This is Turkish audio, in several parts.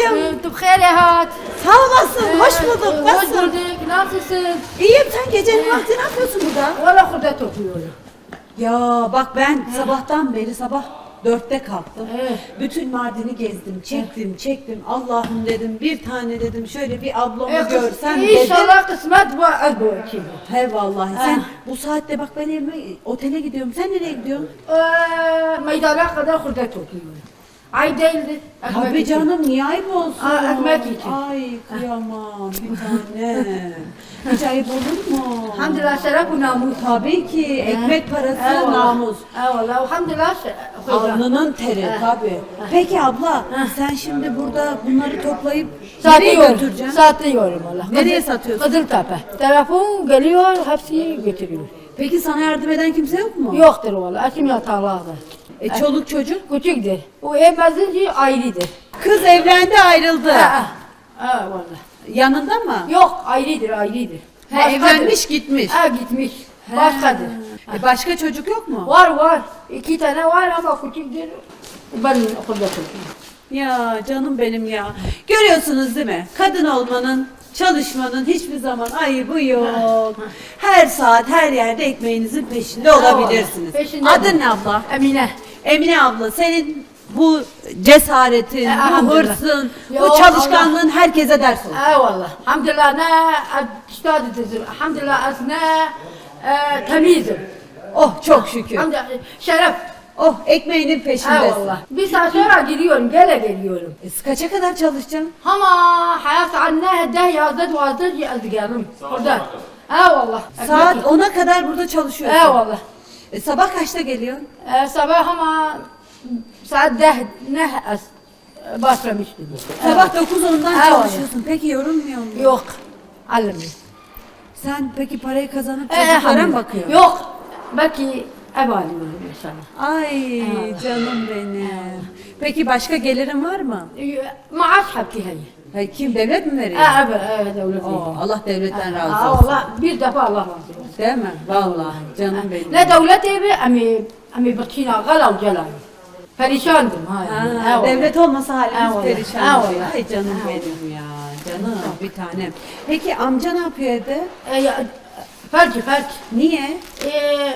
ablacığım. Tukhere hat. Sağ olasın. Hoş bulduk. Hoş Nasılsın? bulduk. Nasılsın? İyiyim. Sen gecenin vakti ne yapıyorsun burada? Valla kurda topluyorum. Ya bak ben sabahtan beri sabah dörtte kalktım. Evet. Bütün Mardin'i gezdim, çektim, çektim. Allah'ım dedim bir tane dedim şöyle bir ablamı E, kız- görsem dedim. İnşallah kısmet bu ki. He vallahi Ha. sen bu saatte bak ben evime otele gidiyorum. Sen nereye gidiyorsun? Ee, meydana kadar kurda topluyorum. Ay değildi. ekmek Tabii için. canım niye ayıp olsun? Aa, ekmek için. Ay kıyamam bir tane. Hiç ayıp olur mu? Alhamdülillah şeref bu namus. Tabii ki ekmek parası Eyvallah. namus. Eyvallah. Alhamdülillah şeref. Alnının teri tabii. Peki abla sen şimdi burada bunları toplayıp nereye Satıyorum. götüreceksin? Satıyorum Allah. Nereye satıyorsun? Kızıltepe. Telefon geliyor, hepsi götürüyor. Peki sana yardım eden kimse yok mu? Yoktur valla. Ekim yataklarda. E, çoluk çocuk? Küçüktür. O ev mezinci ayrıdır. Kız evlendi ayrıldı. Ha, ha valla. Yanında mı? Yok ayrıdır ayrıdır. Ha, Başkadır. evlenmiş gitmiş. Ha gitmiş. Başkadır. E, başka çocuk yok mu? Var var. İki tane var ama küçüktür. Ben okulda tutuyorum. Ya canım benim ya. Görüyorsunuz değil mi? Kadın olmanın, çalışmanın hiçbir zaman ayıbı yok. Her saat, her yerde ekmeğinizin peşinde olabilirsiniz. Peşinde Adın mi? ne abla? Emine. Emine abla senin bu cesaretin, E, bu elhamdülillah. hırsın, Yok, bu çalışkanlığın herkese ders olur. Eyvallah. Alhamdülillah ne اشتغلت Alhamdülillah asna temizim. Oh çok şükür. Alhamdülillah şeref. Oh ekmeğinin peşindesin. Eyvallah. Bir saat sonra gidiyorum, gele geliyorum. E, kaça kadar çalışacaksın? Ama hayat anne hede yazdı vazdı yazdıgarım. Orada. Eyvallah. Saat Ekmek- 10'a kadar burada çalışıyorsun. Eyvallah. e, sabah kaçta geliyorsun? Ee, sabah ama saat de ne as başlamıştım. Sabah 9-10'dan Eyvallah. çalışıyorsun. Peki yorulmuyor musun? Yok. Almıyor. Sen peki parayı kazanıp Ee, çocuklara mı bakıyorsun? Yok. Belki ev alıyorum inşallah. Ay canım benim. Peki başka gelirin var mı? Maaş hakkı hayır. Hayır, kim devlet mi veriyor? Ha, evet, evet, devlet Oo. Allah devletten razı Ha, olsun. Allah bir defa Allah razı olsun. Değil mi? Vallahi canım benim. Ne devlet evi, ami, ami bakina, galav celal. Perişandım ha. yani. Ha, Eyvallah. devlet olmasa halimiz Eyvallah, perişan. eyvallah. Ay canım benim ya. Canım bir tanem. Peki amca ne yapıyor evde? E, ya. Niye? E,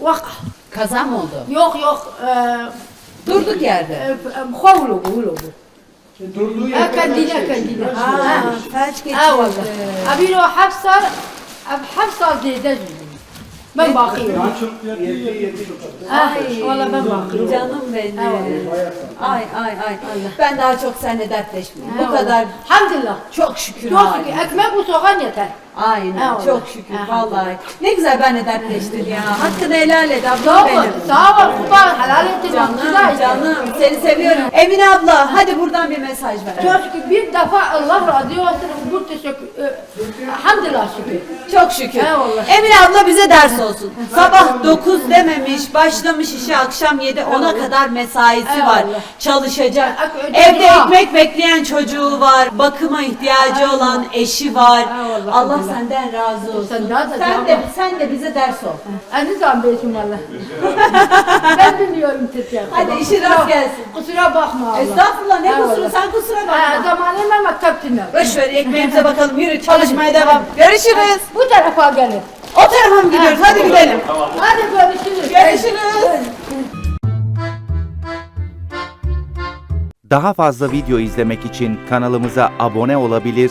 vaka. Kaza mı oldu? Yok yok. E, Durduk yerde. e, Xovlu, xovlu. Durduğu Ha, yerde kendine, kendine. Ha. felç geçirdi. Eyvallah. Abi o hafsal, hafsal zeyde Ben bakıyorum. Daha çok yedi yedi. Ay, valla ben bakıyorum. Canım benim. Ay ay ay. Ben daha çok seninle dertleşmeyeyim. Bu kadar Hamdülillah. çok şükür Çok şükür. Ekmek bu soğan yeter. Aynen Eyvallah. çok şükür Eyvallah. vallahi. Ne güzel benle dertleştin ya. Hakkını helal et ol. benim. Sağ ol. Kurban helal ettin. Canım Güzel. canım seni seviyorum. Emine abla hadi buradan bir mesaj ver. Çok şükür bir defa Allah razı olsun. Bu teşekkür. e, Hamdülillah şükür. Çok şükür. Eyvallah. Emine abla bize ders olsun. Sabah 9 dememiş, başlamış işe akşam 7 10'a kadar mesaisi var. Çalışacak. Evde ekmek bekleyen çocuğu var. Bakıma ihtiyacı olan eşi var. Eyvallah. Allah senden razı olsun. Senden de Sen de sen de bize ders ol. Aziz zambeyim valla. ben bilmiyorum Türkçe. Hadi işin rast gelsin. Kusura bakma Allah. Estağfurullah ne kusuru sen kusura Ha, bakma. zamanında mektep dinle. Boş ver ekmeğimize bakalım yürü çalışmaya devam. Görüşürüz. Bu tarafa gelin. O tarafa mı gidiyoruz? Hadi gidelim. Hadi görüşürüz. Görüşürüz. Daha fazla video izlemek için kanalımıza abone olabilir,